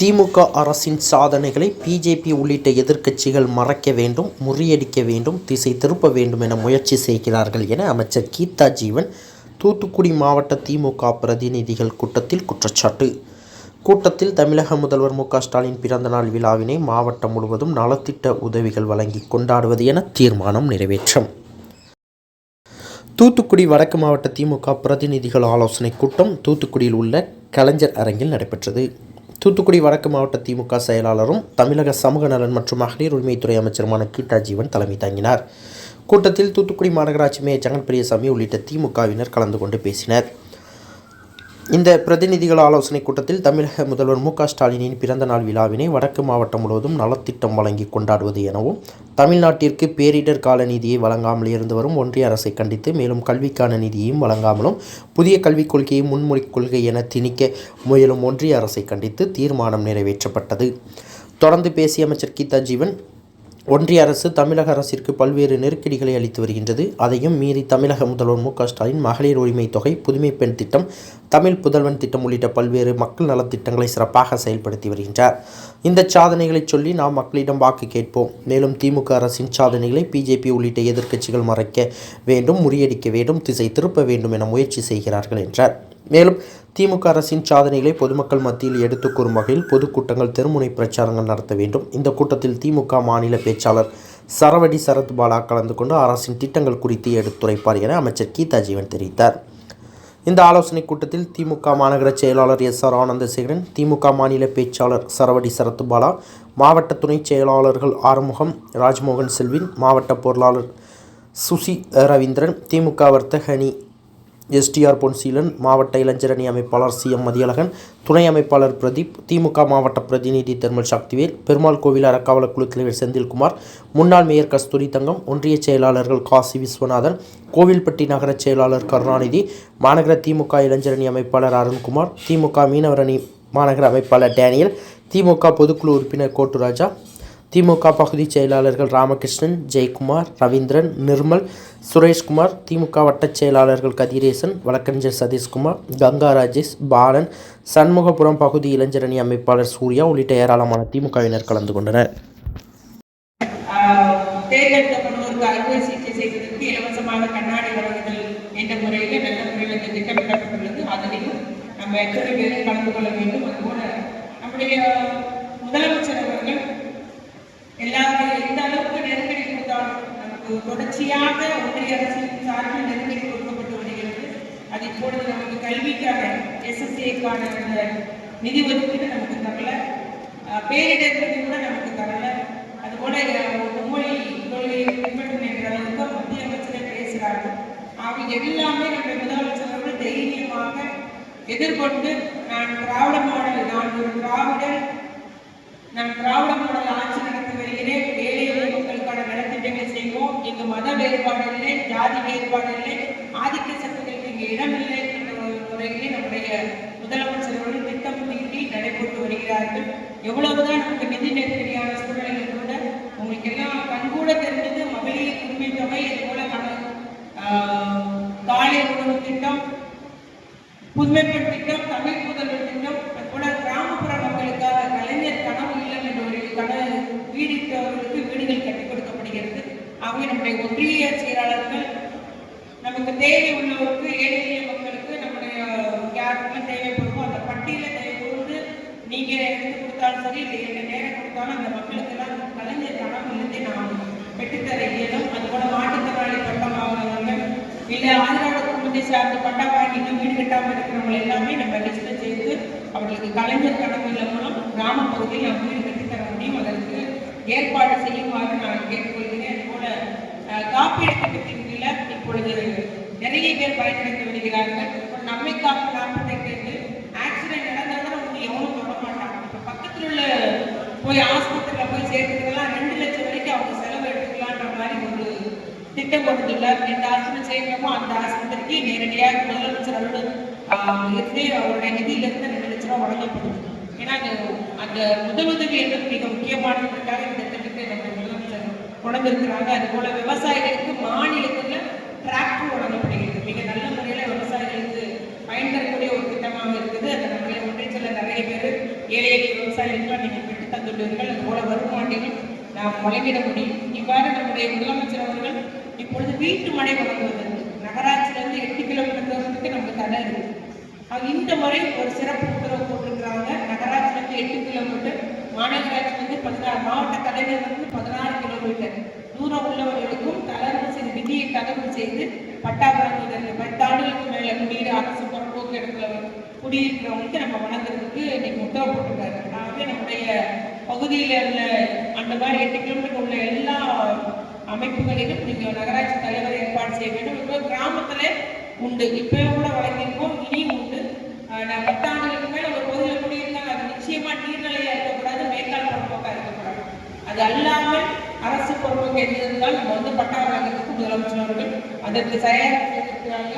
திமுக அரசின் சாதனைகளை பிஜேபி உள்ளிட்ட எதிர்க்கட்சிகள் மறைக்க வேண்டும் முறியடிக்க வேண்டும் திசை திருப்ப வேண்டும் என முயற்சி செய்கிறார்கள் என அமைச்சர் கீதா ஜீவன் தூத்துக்குடி மாவட்ட திமுக பிரதிநிதிகள் கூட்டத்தில் குற்றச்சாட்டு. கூட்டத்தில் தமிழக முதல்வர் மு ஸ்டாலின் பிறந்தநாள் விழாவினை மாவட்டம் முழுவதும் நலத்திட்ட உதவிகள் வழங்கி கொண்டாடுவது என தீர்மானம் நிறைவேற்றம். தூத்துக்குடி வடக்கு மாவட்ட திமுக பிரதிநிதிகள் ஆலோசனை கூட்டம் தூத்துக்குடியில் உள்ள கலைஞர் அரங்கில் நடைபெற்றது. தூத்துக்குடி வடக்கு மாவட்ட திமுக செயலாளரும் தமிழக சமூக நலன் மற்றும் மகளிர் உரிமைத்துறை அமைச்சருமான கீதா ஜீவன் தலைமை தாங்கினார். கூட்டத்தில் தூத்துக்குடி மாநகராட்சி மேயர் ஜெகன் பெரியசாமி உள்ளிட்ட திமுகவினர் கலந்து கொண்டு பேசினர். இந்த பிரதிநிதிகள் ஆலோசனைக் கூட்டத்தில் தமிழக முதல்வர் மு க ஸ்டாலினின் பிறந்தநாள் விழாவினை வடக்கு மாவட்டம் முழுவதும் நலத்திட்டம் வழங்கி கொண்டாடுவது எனவும் தமிழ்நாட்டிற்கு பேரிடர் கால நிதியை வழங்காமல் இருந்து வரும் ஒன்றிய அரசை கண்டித்து மேலும் கல்விக்கான நிதியையும் வழங்காமலும் புதிய கல்விக் கொள்கையை முன்மொழி கொள்கை என திணிக்க முயலும் ஒன்றிய அரசை கண்டித்து தீர்மானம் நிறைவேற்றப்பட்டது. தொடர்ந்து பேசிய அமைச்சர் கீதா ஜீவன் ஒன்றிய அரசு தமிழக அரசிற்கு பல்வேறு நெருக்கடிகளை அளித்து வருகின்றது. அதையும் மீறி தமிழக முதல்வர் மு ஸ்டாலின் மகளிர் உரிமை தொகை புதுமை பெண் திட்டம் தமிழ் புதல்வன் திட்டம் உள்ளிட்ட பல்வேறு மக்கள் நலத்திட்டங்களை சிறப்பாக செயல்படுத்தி வருகின்றார். இந்த சாதனைகளை சொல்லி நாம் மக்களிடம் வாக்கு கேட்போம். மேலும் திமுக அரசின் சாதனைகளை பிஜேபி உள்ளிட்ட எதிர்க்கட்சிகள் மறைக்க வேண்டும் முறியடிக்க வேண்டும் திசை திருப்ப வேண்டும் என முயற்சி செய்கிறார்கள் என்றார். மேலும் திமுக அரசின் சாதனைகளை பொதுமக்கள் மத்தியில் எடுத்துக் கூறும் வகையில் பொதுக்கூட்டங்கள் தெருமுனை பிரச்சாரங்கள் நடத்த வேண்டும். இந்த கூட்டத்தில் திமுக மாநில பேச்சாளர் சரவடி சரத்பாலா கலந்து கொண்டு அரசின் திட்டங்கள் குறித்து எடுத்துரைப்பார் என அமைச்சர் கீதா ஜீவன் தெரிவித்தார். இந்த ஆலோசனைக் கூட்டத்தில் திமுக மாநகர செயலாளர் எஸ் ஆர் ஆனந்தசேகரன் திமுக மாநில பேச்சாளர் சரவடி சரத்பாலா மாவட்ட துணைச் செயலாளர்கள் ஆறுமுகம் ராஜ்மோகன் செல்வின் மாவட்ட பொருளாளர் சுசி ரவீந்திரன் திமுக வர்த்தக அணி எஸ்டிஆர் பொன்சீலன் மாவட்ட இளைஞரணி அமைப்பாளர் சி எம் மதியழகன் துணை அமைப்பாளர் பிரதீப் திமுக மாவட்ட பிரதிநிதி தெர்மல் சக்திவேல் பெருமாள் கோவில் அறக்காவல குழு தலைவர் செந்தில்குமார் முன்னாள் மேயர் கஸ்தூரி தங்கம் ஒன்றிய செயலாளர்கள் காசி விஸ்வநாதன் கோவில்பட்டி நகர செயலாளர் கருணாநிதி மாநகர திமுக இளைஞரணி அமைப்பாளர் அருண்குமார் திமுக மீனவரணி மாநகர அமைப்பாளர் டேனியல் திமுக பொதுக்குழு உறுப்பினர் கோட்டுராஜா திமுக பகுதி செயலாளர்கள் ராமகிருஷ்ணன் ஜெயக்குமார் ரவீந்திரன் நிர்மல் சுரேஷ்குமார் திமுக வட்டச் செயலாளர்கள் கதிரேசன் வழக்கறிஞர் சதீஷ்குமார் கங்கா ராஜேஷ் பாலன் சண்முகபுரம் பகுதி இளைஞரணி அமைப்பாளர் சூர்யா உள்ளிட்ட ஏராளமான திமுகவினர் கலந்து கொண்டனர். நம்ம எத்தனை பேரும் கலந்து கொள்ள வேண்டும்? அதுபோல நம்முடைய முதலமைச்சர் அவர்கள் எல்லாரும் எந்த அளவுக்கு நெருக்கடி கொடுத்தாலும் நமக்கு தொடர்ச்சியாக ஒன்றிய அரசின் சார்பில் நெருக்கடி கொடுக்கப்பட்டு வருகிறது. அது இப்பொழுது நமக்கு கல்விக்கான எஸ்எஸ்ஏக்கான அந்த நிதி ஒதுக்கீடு நமக்கு தரல. பேரிடர் நிதி கூட நமக்கு தரல. அதுபோல அஹ், மும்மொழி கொள்கையை பின்பற்றும் என்ற அளவுக்கு மத்திய அமைச்சரே பேசுகிறார்கள். அவங்க எல்லாமே நம்ம முதலமைச்சர் அவர்கள் தைரியமாக எதிர்கொண்டு நான் திராவிட மாடல் நான் ஒரு திராவிடர் நான் திராவிட மாடல் ஆட்சி செய்கிறேன் வருகிறேன் ஏழை எளிய மக்களுக்கான நலத்திட்டங்கள் செய்வோம். இங்கு மத வேறுபாடு இல்லை ஜாதி வேறுபாடு இல்லை ஆதிக்க சக்திகளுக்கு இங்கு இடம் இல்லை என்ற ஒரு முறையிலே நம்முடைய முதலமைச்சர் அவர்கள் திட்டம் தீட்டி நடைபெற்று வருகிறார்கள். எவ்வளவுதான் நமக்கு நிதி நெருக்கடியான சூழ்நிலைகள் கூட உங்களுக்கு எல்லாம் கண்கூட தெரிஞ்சது மகளிர் உரிமை தொகை இது போல காலை உணவு திட்டம் புதுமைப்பெண் திட்டம் தமிழ் முதல்வர் திட்டம் அதுபோல கிராமப்புற மக்களுக்காக கலைஞர் கனவு இல்லம் என்ற ஒரு கனவு வீடிட்டவர்களுக்கு வீடுகள் கட்டிக் கொடுக்கப்படுகிறது ஆகவே நம்முடைய ஒன்றிய செயலாளர்கள் நமக்கு தேவை உள்ளவருக்கு ஏழை எளிய மக்களுக்கு நம்முடைய யாருக்கெல்லாம் தேவைப்படுமோ அந்த பட்டியலை தேவைப்படுவது நீங்க எடுத்து கொடுத்தாலும் சரி இல்லை எந்த நேரம் கொடுத்தாலும் அந்த மக்களுக்கெல்லாம் கலைஞர் கனவு இல்லத்தை நாம் பெற்றுத்தர இயலும். அதுபோல மாற்றுத்திறனாளி பட்டம் வாங்கினவங்க இல்லை ஆதரவு குடும்பத்தை சார்ந்த பட்டா வாங்கிட்டு வீடு கட்டாமல் இருக்கிறவங்க எல்லாமே நம்ம லிஸ்ட்ல சேர்த்து அவர்களுக்கு கலைஞர் கனவு மூலம் கிராம பகுதியில் நாம் வீடு கட்டித்தர முடியும். அதற்கு ஏற்பாடு செய்யுமாறு நான் கேட்டுக்கொள்கிறேன். காப்பீடு திட்டத்தின் கீழே இப்பொழுது நிறைய பேர் பயன்படுத்தி வருகிறார்கள் இப்போ நம்மை காப்பு நாற்பத்தெட்டு ஆக்சிடென்ட் நடந்தாலும் வந்து எவனும் தொட மாட்டாங்க. இப்போ பக்கத்தில் உள்ள போய் ஆஸ்பத்திரியில் போய் சேர்த்துக்கலாம் ரெண்டு லட்சம் வரைக்கும் அவங்க செலவு எடுத்துக்கலான்ற மாதிரி ஒரு திட்டம் கொடுத்துள்ளார் எந்த ஆஸ்பத்திரி சேர்க்கணுமோ அந்த ஆஸ்பத்திரிக்கு நேரடியாக முதலமைச்சர் அலுவலர் இருந்து அவருடைய நிதியிலிருந்து ரெண்டு லட்சம் ரூபாய் வழங்கப்படுது. ஏன்னா அது அந்த முதலுதவி என்பது மிக முக்கியமானதுக்காக இந்த திட்டத்தை நம்ம கொண்டிருக்கிறாங்க இருக்கிறாங்க அது போல விவசாயிகளுக்கு மாநிலத்துல டிராக்டர் வழங்கப்படுகிறது. மிக நல்ல முறையில் விவசாயிகளுக்கு பயன் தரக்கூடிய ஒரு திட்டமாக இருக்குது. அந்த நம்முடைய ஒன்றியத்தில் நிறைய பேர் ஏழை எளிய விவசாயிகளுக்கெல்லாம் நீங்கள் பெற்று தந்துள்ளீர்கள் அதுபோல வரும் ஆண்டிலும் நாம் முழங்கிட முடியும். இவ்வாறு நம்முடைய முதலமைச்சர் அவர்கள் இப்பொழுது வீட்டு மனை வழங்குவதற்கு நகராட்சியிலிருந்து எட்டு கிலோமீட்டர் தூரத்துக்கு நமக்கு தடை இருக்கு. அது இந்த முறை ஒரு சிறப்பு உத்தரவு போட்டிருக்கிறாங்க. நகராட்சியிலிருந்து எட்டு கிலோமீட்டர் மாநகராட்சியிலிருந்து பதினாறு மாவட்ட தலைநகரிலிருந்து பதினாறு கிலோமீட்டர் தூரம் உள்ளவர்களுக்கும் தளர்வு செய்து விதியை தளர்வு செய்து பட்டா வழங்குவதற்கு பத்தாண்டுகளுக்கு மேல குடியிரு அரசு புறம்போக்கு இடத்துல குடியிருக்கிறவங்களுக்கு நம்ம வழங்குறதுக்கு இன்னைக்கு உத்தரவு போட்டிருக்காரு. ஆகவே நம்முடைய பகுதியில் உள்ள அந்த மாதிரி எட்டு கிலோமீட்டர் உள்ள எல்லா அமைப்புகளிலும் நீங்க நகராட்சி தலைவர் ஏற்பாடு செய்ய வேண்டும். இப்போ கிராமத்துல உண்டு. இப்போ கூட வழங்கியிருக்கோம் இனியும் உண்டு. ஆஹ் நான் பத்தாண்டுகளுக்கு மேல ஒரு பகுதியில் குடியிருந்தாங்க அது நிச்சயமா நீர்நிலையா இருக்கக்கூடாது மேற்கால் புறம்போக்கா இருக்கக்கூடாது. அது அல்லாமல் அரசு பொறுப்புக்கு எது இருந்தால் நம்ம வந்து பட்டா வழங்குறதுக்கு முதலமைச்சர் அவர்கள் அதற்கு தயாரிக்கிறாங்க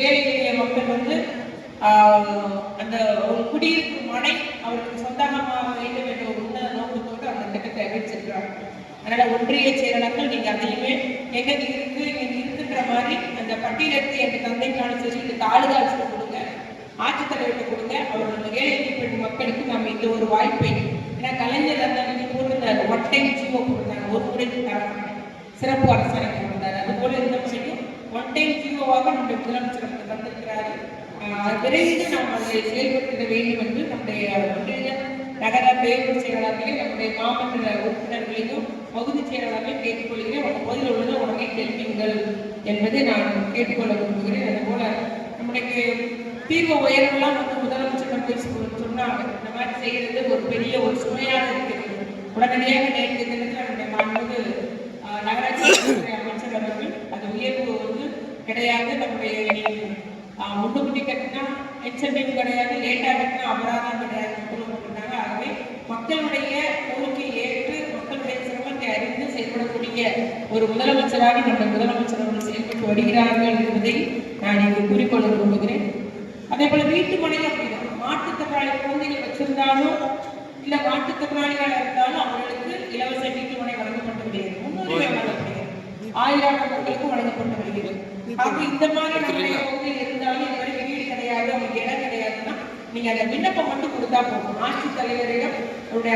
ஏழை எளிய மக்கள் வந்து அந்த ஒரு குடியிருப்பு மனை அவருக்கு சொந்தமாக வேண்டும் என்ற ஒரு உன்னத நோக்கத்தோடு அந்த திட்டத்தை அறிவிச்சிருக்கிறாங்க. அதனால ஒன்றிய செயலாளர்கள் நீங்க அதையுமே எங்க இருக்கு இங்க இருக்குன்ற மாதிரி அந்த பட்டியலத்தை எங்க தந்தைக்கான சரி இந்த தாலுகா கொடுங்க ஆட்சித்தலைவர்கிட்ட கொடுங்க அவர்கள் ஏழை மக்களுக்கு நம்ம இந்த ஒரு வாய்ப்பை ஏன்னா கலைஞர் அந்த அன்னைக்கு போட்டிருந்தாரு ஒட்டை டைம் ஜீவோ ஒரு முறைக்கு தரணும் சிறப்பு அரசாணை போட்டிருந்தாரு அது போல இந்த முறைக்கும் ஒன் டைம் ஜீரோவாக நம்முடைய முதலமைச்சர் நமக்கு தந்திருக்கிறாரு விரைந்து நாம் அதை செயல்படுத்த வேண்டும் என்று நம்முடைய ஒன்றிய நகர பேரூர் செயலாளர்களையும் நம்முடைய மாவட்ட உறுப்பினர்களையும் பகுதி செயலாளர்களையும் கேட்டுக்கொள்கிறேன். உங்கள் பகுதியில் உள்ளதை உடனே கேள்விங்கள் என்பதை நான் கேட்டுக்கொள்ள விரும்புகிறேன். அதுபோல நம்முடைய தீர்வு உயரம்லாம் வந்து முதலமைச்சர் போய் சொன்னாங்க. இந்த மாதிரி செய்யறது ஒரு பெரிய ஒரு சுமையாக இருக்கிறது உடனடியாக நேற்று தினத்தில் நம்முடைய மாண்புமிகு ஆஹ், நகராட்சி துறை அமைச்சர் அவர்கள் அது உயர்வு வந்து கிடையாது நம்முடைய நீ, கட்டினா இன்சென்டிவ் கிடையாது லேட்டாக கட்டினா அபராதம் கிடையாது உத்தரவு ஆகவே மக்களுடைய கோரிக்கை ஏற்று மக்களுடைய சிரமத்தை அறிந்து செயல்படக்கூடிய ஒரு முதலமைச்சராக நம்ம முதலமைச்சர் அவர்கள் செயல்பட்டு வருகிறார்கள் என்பதை நான் இங்கு கூறிக்கொள்ள விரும்புகிறேன் அதே போல வீட்டு மனையில் அப்படிதான் மாற்றுத்திறனாளி குழந்தைகள் வச்சிருந்தாலும் இல்ல மாற்றுத்திறனாளிகள் இருந்தாலும் அவர்களுக்கு இலவச வீட்டு மனை வழங்கப்பட்டு வருகிறது. முன்னுரிமை வழங்கப்படுகிறது. ஆயிரம் மக்களுக்கும் வழங்கப்பட்டு வருகிறது. ஆக இந்த மாதிரி நம்முடைய பகுதியில் இருந்தாலும் இதுவரை வீடு கிடையாது அவங்களுக்கு இடம் கிடையாதுன்னா நீங்க அந்த விண்ணப்பம் மட்டும் கொடுத்தா போதும். ஆட்சித் தலைவரிடம்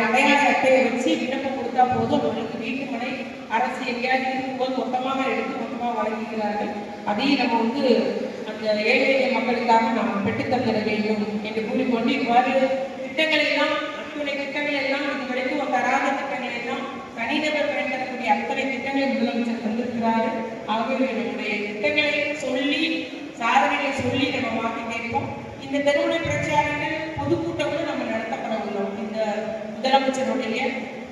அடையாள அட்டையை வச்சு விண்ணப்பம் கொடுத்தா போதும். உங்களுக்கு வீட்டு மனை அரசு எங்கேயாவது இருக்கும்போது மொத்தமாக எடுத்து மொத்தமாக வழங்குகிறார்கள். அதையும் நம்ம வந்து அந்த ஏழை எளிய மக்களுக்காக நாம் பெற்றுத்தந்துட வேண்டும் என்று கூறிக்கொண்டு இவ்வாறு திட்டங்களை எல்லாம் அத்துணை திட்டங்கள் எல்லாம் இதுவரைக்கும் தராத திட்டங்கள் எல்லாம் தனிநபர் பயன்பெறக்கூடிய அத்தனை திட்டங்களை முதலமைச்சர் தந்திருக்கிறார்கள் ஆகவே நம்முடைய திட்டங்களை சொல்லி சாதனைகளை சொல்லி நம்ம மாற்றிட்டே இருக்கோம் இந்த தெருவுடைய பிரச்சாரங்கள் பொதுக்கூட்டங்களும் நம்ம நடத்தப்பட உள்ளோம். இந்த முதலமைச்சருடைய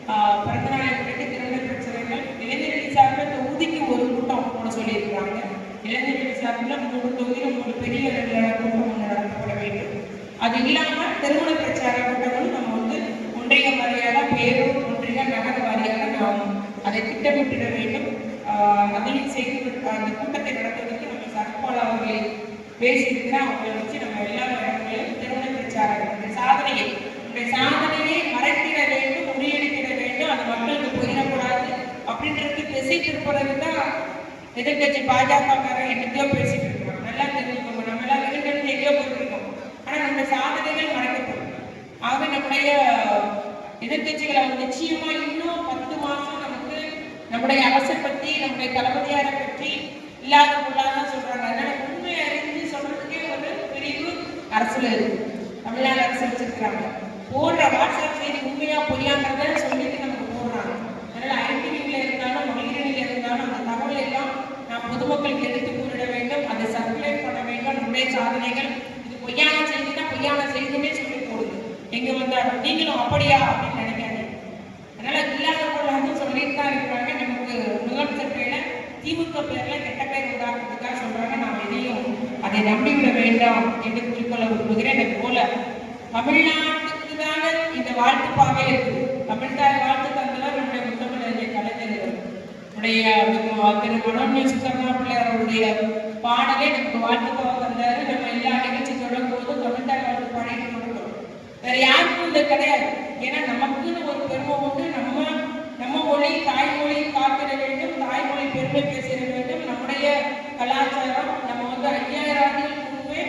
ஆஹ், பிறந்த நாளை முன்னிட்டு தெருவுடை பிரச்சாரங்கள் இளைஞர்கள் சார்பில் தொகுதிக்கு ஒரு கூட்டம் கூட சொல்லியிருக்கிறாங்க. இளைஞர்கள் சார்பில் மூணு தொகுதியில் மூணு பெரிய அளவிலான கூட்டம் ஒன்று நடத்தப்பட வேண்டும். அது இல்லாம திருமண பிரச்சார கூட்டங்களும் நம்ம வந்து ஒன்றிய வாரியாக பேரூர் ஒன்றிய நகர வாரியாக நாம் அதை திட்டமிட்டிட வேண்டும். ஆஹ் செய்து அந்த கூட்டத்தை நடத்துவதற்கு நம்ம சரத்பால் அவர்களை பேசியிருக்கிறேன் அவங்களை வச்சு நம்ம எல்லா இடங்களிலும் திருமண பிரச்சாரம் அந்த சாதனையை இந்த சாதனையை மறைத்திட வேண்டும் முறியடித்திட வேண்டும். அது மக்களுக்கு புரியக்கூடாது அப்படின்றது திசை திருப்பறது தான் எதிர்கட்சி பாஜக என்னத்தையோ பேசிட்டு இருக்கோம் நல்லா தெரிஞ்சுக்கோங்க. நம்ம எல்லாம் எதிர்கட்சி எங்கேயோ போயிருக்கோம். இருக்கோம் நம்ம சாதனைகள் மறைக்கப்படும். ஆக நம்முடைய எதிர்கட்சிகளை அவங்க நிச்சயமா இன்னும் பத்து நம்முடைய அரசை பற்றி நம்முடைய தளபதியாரை பற்றி இல்லாத பொருளாக சொல்றாங்க. அதனால உண்மை அறிந்து சொல்றதுக்கே ஒரு பிரிவு அரசுல இருக்கு. தமிழ்நாடு அரசு வச்சிருக்கிறாங்க. போடுற வாட்ஸ்அப் செய்தி உண்மையா பொய்யாங்கிறத சொல்லிட்டு நமக்கு போடுறாங்க. அதனால ஐடிவில இருந்தாலும் மகளிரில் இருந்தாலும் அந்த தகவல் எல்லாம் நாம் பொதுமக்களுக்கு எடுத்து கூறிட வேண்டும். அதை சர்க்குலேட் பண்ண வேண்டும். நம்முடைய சாதனைகள் இது பொய்யான செய்தினா பொய்யான செய்தினே சொல்லி போடுது. எங்க வந்தாலும் நீங்களும் அப்படியா அப்படின்னு நினைக்காதீங்க. அதனால இல்லாத பொருளாக சொல்லிட்டு தான் இருக்கிறாங்க. திமுக பேர்ல கெட்ட பேர் உதாரணத்துக்காக சொல்றாங்க. நாம் எதையும் அதை நம்பிவிட வேண்டாம் என்று குறிக்கொள்ள விரும்புகிறேன் அது போல தமிழ்நாட்டுக்கு தானே இந்த வாழ்த்து பாவை இருக்கு. தமிழ்தாய் வாழ்த்து தந்தவர் நம்முடைய முத்தமிழறிஞர் கலைஞர் உடைய திரு மனோன்மய சுத்தமா பிள்ளையார் அவருடைய பாடலே நமக்கு வாழ்த்து தந்தாரு. நம்ம எல்லா நிகழ்ச்சி தொடரும் போதும் தமிழ்தாய் வாழ்த்து பாடிட்டு கொடுக்கிறோம் வேற யாருக்கும் இது கிடையாது. ஏன்னா நமக்குன்னு ஒரு பெருமை உண்டு. நம்ம நம்ம மொழி தாய்மொழி கலாச்சாரம் நம்ம வந்து ஐயாயிரம் ஆண்டுகளுக்கு முன்பே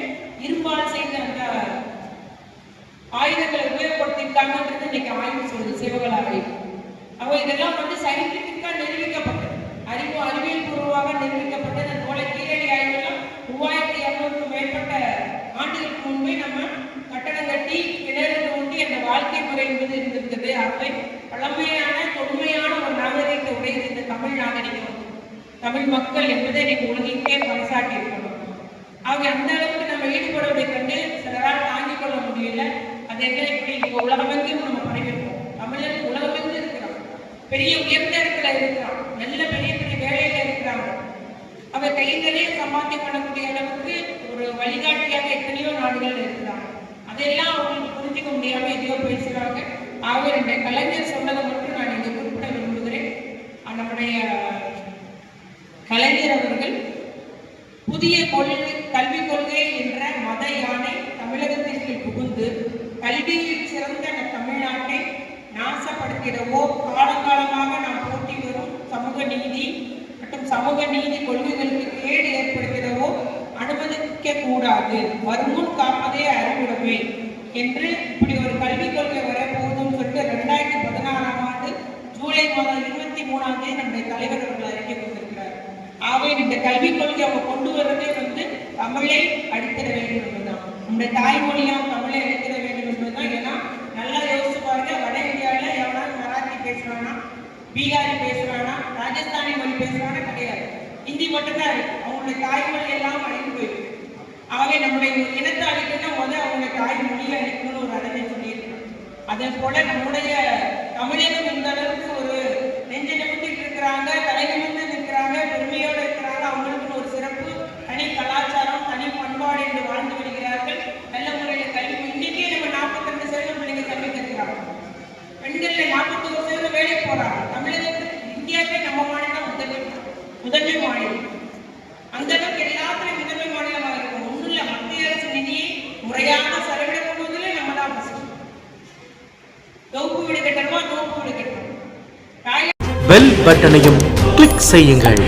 இருப்பால் செய்த அந்த ஆயுதங்களை உபயோகப்படுத்தியிருக்காங்கன்றது இன்னைக்கு ஆய்வு சொல்லுது சிவகலாவை. ஆய்வு அவங்க இதெல்லாம் வந்து சயின்டிபிக்காக நிரூபிக்கப்பட்டது. அறிவு அறிவியல் பூர்வமாக நிரூபிக்கப்பட்ட இந்த நூலை கீழடி ஆய்வுலாம் மூவாயிரத்தி இரநூறுக்கும் மேற்பட்ட ஆண்டுகளுக்கு முன்பே நம்ம கட்டடம் கட்டி கிணறு தோண்டி அந்த வாழ்க்கை முறை என்பது இருந்திருக்குது அப்படி பழமையான தொன்மையான ஒரு நாகரிகத்தை உடையது இந்த தமிழ் நாகரிகம். தமிழ் மக்கள் என்பதை இன்னைக்கு உலகிற்கே பறைசாட்டி இருக்கணும் அவங்க அந்த அளவுக்கு நம்ம ஈடுபடுவதை கண்டு சிலரால் தாங்கிக் கொள்ள முடியல. அது என்ன இப்படி இப்போ உலகமெங்கும் நம்ம பரவிருக்கோம் தமிழர் உலகமெங்கும் இருக்கிறோம் பெரிய உயர்ந்த இடத்துல இருக்கிறோம் நல்ல பெரிய பெரிய வேலையில இருக்கிறாங்க அவ கைகளே சம்பாத்தியம் பண்ணக்கூடிய அளவுக்கு ஒரு வழிகாட்டியாக எத்தனையோ நாடுகள் இருக்கிறாங்க அதெல்லாம் அவங்களுக்கு புரிஞ்சுக்க முடியாம எதையோ பேசுறாங்க. ஆக என்னுடைய கலைஞர் சொன்னதை மட்டும் நான் இங்கே குறிப்பிட விரும்புகிறேன். நம்முடைய கலைஞர் அவர்கள் புதிய கொள்கை கல்விக் கொள்கை என்ற மத யானை தமிழகத்திற்கு புகுந்து கல்வியில் சிறந்த நம் தமிழ்நாட்டை நாசப்படுத்திடவோ காலங்காலமாக நாம் போட்டி வரும் சமூக நீதி மற்றும் சமூக நீதி கொள்கைகளுக்கு கேடு ஏற்படுத்திடவோ அனுமதிக்க கூடாது வருமுன் காப்பதே அறிவுடைமை என்று இப்படி ஒரு கல்விக் கொள்கை வரப்போகுதுன்னு சொல்லிட்டு ரெண்டாயிரத்தி பதினாறாம் ஆண்டு ஜூலை மாதம் இருபத்தி மூணாம் தேதி நம்முடைய தலைவர் ஆகவே இந்த கல்விக் கொள்கை அவங்க கொண்டு வர்றதே வந்து தமிழை அடித்திட வேண்டும் என்பதுதான். நம்முடைய தாய்மொழியாக தமிழை அடித்திட வேண்டும் என்பதுதான். ஏன்னா நல்லா யோசிச்சு பாருங்க வட இந்தியாவில் எவனாலும் மராத்தி பேசுறானா பீகாரி பேசுறானா ராஜஸ்தானி மொழி பேசுறானா கிடையாது. ஹிந்தி மட்டும்தான் இருக்கு. அவங்களுடைய தாய்மொழி எல்லாம் அழிந்து போயிருக்கு ஆகவே நம்முடைய இனத்தை அழிக்கணும்னா முதல் அவங்க தாய்மொழியை அழிக்கணும்னு ஒரு அறிஞர் சொல்லியிருக்காங்க. அதே போல நம்முடைய தமிழகம் இந்த அளவுக்கு ஒரு நெஞ்ச நிமித்திட்டு இருக்கிறாங்க தலை பெருமையோடு இருக்கிறாங்க அவங்களுக்குன்னு ஒரு சிறப்பு. தனி கலாச்சாரம் தனி பண்பாடு என்று வாழ்ந்து விடுகிறார்கள். நல்ல முறையில் கல்வி. இன்னைக்கே நம்ம நாற்பத்தி ரெண்டு சதவீதம் பிள்ளைங்க கல்வி கற்கிறாங்க பெண்கள்ல நாற்பத்தி ஒரு சதவீதம் வேலைக்கு போறாங்க. தமிழகத்தில் இந்தியாவே நம்ம மாநிலம் முதன்மை முதன்மை மாநிலம். அந்த அளவுக்கு எல்லாத்துலயும் முதன்மை மாநிலமாக இருக்கும். ஒன்றும் இல்லை மத்திய அரசு நிதியை முறையாக செலவிட போதிலே நம்ம தான் first. தொகுப்பு வீடு கட்டணுமா தொகுப்பு வீடு கட்டணும் பெல் பட்டனையும் கிளிக் செய்யுங்கள்.